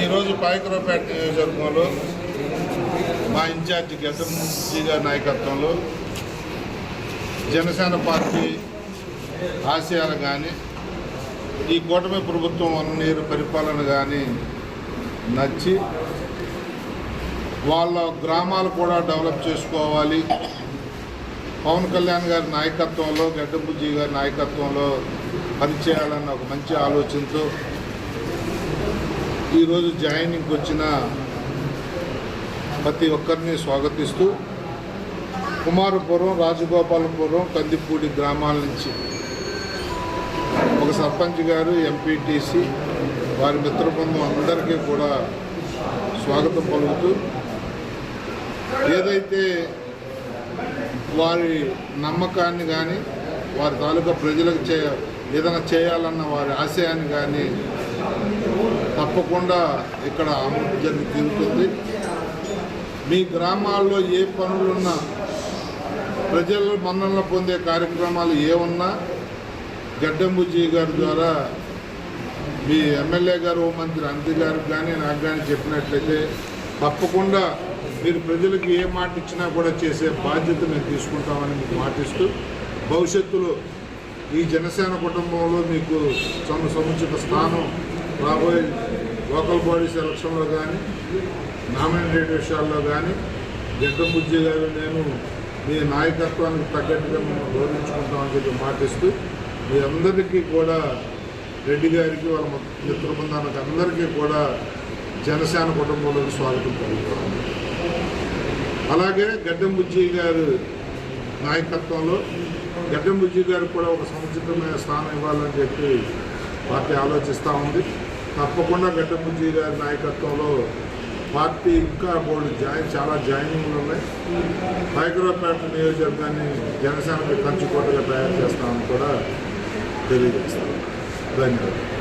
ఈరోజు పాయకరావుపేట నియోజకవర్గంలో మా ఇన్ఛార్జి గతం గారి నాయకత్వంలో జనసేన పార్టీ ఆశయాలు కానీ ఈ కూటమి ప్రభుత్వం వన్ నీరు పరిపాలన కానీ నచ్చి వాళ్ళ గ్రామాలు కూడా డెవలప్ చేసుకోవాలి. పవన్ కళ్యాణ్ గారి నాయకత్వంలో గడ్డబుజ్జి గారి నాయకత్వంలో పనిచేయాలన్న ఒక మంచి ఆలోచనతో ఈరోజు జాయినింగ్కి వచ్చిన ప్రతి ఒక్కరిని స్వాగతిస్తూ కుమారపురం రాజగోపాలపురం కందిపూడి గ్రామాల నుంచి ఒక సర్పంచ్ గారు ఎంపీటీసీ వారి మిత్ర బృందం అందరికీ కూడా స్వాగతం పలుకుతూ ఏదైతే వారి నమ్మకాన్ని కానీ వారి తాలూకా ప్రజలకు చే ఏదైనా చేయాలన్న వారి ఆశయాన్ని కానీ తప్పకుండా ఇక్కడ అమృతి జరిగి తీరుతుంది. మీ గ్రామాల్లో ఏ పనులున్నా ప్రజలు మన్ననలు పొందే కార్యక్రమాలు ఏ ఉన్నా గారి ద్వారా మీ ఎమ్మెల్యే గారు ఓ మంత్రి అంతి గారికి కానీ నాకు కానీ చెప్పినట్లయితే తప్పకుండా మీరు ప్రజలకు ఏ మాట ఇచ్చినా కూడా చేసే బాధ్యత మేము తీసుకుంటామని మీకు మాటిస్తూ భవిష్యత్తులో ఈ జనసేన కుటుంబంలో మీకు సమ సముచిత స్థానం రాబోయే లోకల్ బాడీస్ ఎలక్షన్లో కానీ నామినేటెడ్ విషయాల్లో కానీ జగ్గబుజ్జి గారు నేను మీ నాయకత్వానికి తగ్గట్టుగా మేము గౌరవించుకుంటామని చెప్పి మాటిస్తూ మీ అందరికీ కూడా రెడ్డి గారికి వాళ్ళ మిత్ర బృందానికి అందరికీ కూడా జనసేన కుటుంబంలోకి స్వాగతం పలుకుతాము అలాగే గడ్డం బుజ్జి గారు నాయకత్వంలో గడ్డం బుజ్జి కూడా ఒక సముచితమైన స్థానం ఇవ్వాలని చెప్పి పార్టీ ఆలోచిస్తూ ఉంది. తప్పకుండా గడ్డం బుజ్జి గారి నాయకత్వంలో పార్టీ ఇంకా బోర్డు జాయిన్ చాలా జాయినింగ్లు ఉన్నాయి. హైదరాబాద్ నియోజకవర్గాన్ని జనసేనకి కంచుకోటగా తయారు చేస్తామని కూడా తెలియజేస్తాం. ధన్యవాదాలు.